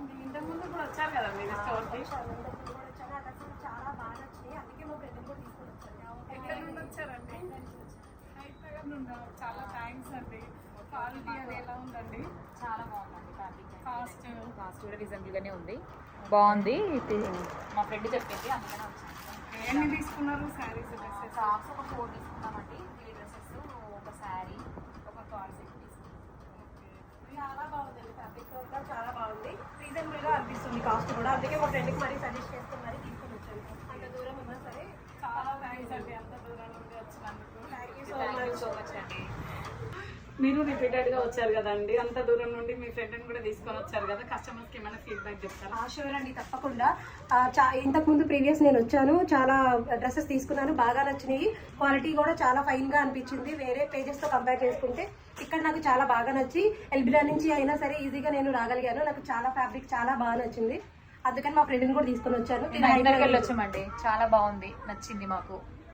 కూడా వచ్చారు కదా మీరు స్టోర్కి చాలా బాగా అందుకే మా కూడా తీసుకొని వచ్చాను ఎక్కడి నుండి వచ్చారండి? హైదరాబాద్ నుండి? చాలా థ్యాంక్స్ అండి. క్వాలిటీ అది ఎలా ఉందండి? చాలా బాగుందండి ఫ్యాబ్రిక్ కాస్ట్ కాస్ట్ కూడా రీజనబుల్ గానే ఉంది. బాగుంది. మా ఫ్రెండ్ చెప్పింది అందుకనే వచ్చాను. ఎన్ని తీసుకున్నారు శారీస్ డ్రెస్సెస్? ఒక ఫోర్ తీసుకున్నామండి త్రీ డ్రెస్సెస్ ఒక శారీ ఒక కార్ సెట్ తీసుకున్నాం చాలా బాగుంది ఫ్యాబ్రిక్ కూడా చాలా బాగుంది. రీజనబుల్గా అనిపిస్తుంది కాస్ట్ కూడా. అందుకే మా ఫ్రెండ్కి మరీ సజెస్ట్ చేస్తున్నాను మరీ తీసుకొని వచ్చాను అంత దూరం ఉన్నా సరే చాలా థ్యాంక్స్ అండి అంత దూరం నుండి వచ్చినందుకు thank you so thank you much so much అండి మీరు రిపీటెడ్గా వచ్చారు కదండి. అంత దూరం నుండి మీ ఫ్రెండ్ కూడా తీసుకొని వచ్చారు కదా. కస్టమర్స్కి ఏమైనా ఫీడ్బ్యాక్ చెప్తారా? షూర్ అండి తప్పకుండా. ఇంతకు ముందు ప్రీవియస్ నేను వచ్చాను. చాలా డ్రెస్సెస్ తీసుకున్నాను. బాగా నచ్చినాయి. క్వాలిటీ కూడా చాలా ఫైన్గా అనిపించింది. వేరే పేజెస్తో కంపేర్ చేసుకుంటే ఇక్కడ నాకు చాలా బాగా నచ్చి ఎల్బిలా నుంచి అయినా సరే ఈజీగా నేను రాగలిగాను. నాకు చాలా ఫ్యాబ్రిక్ చాలా బాగా నచ్చింది. అందుకని మా ఫ్రెండ్ని కూడా తీసుకొని వచ్చాను. హైదరాబాద్ వెళ్ళొచ్చామండి. చాలా బాగుంది. నచ్చింది మాకు.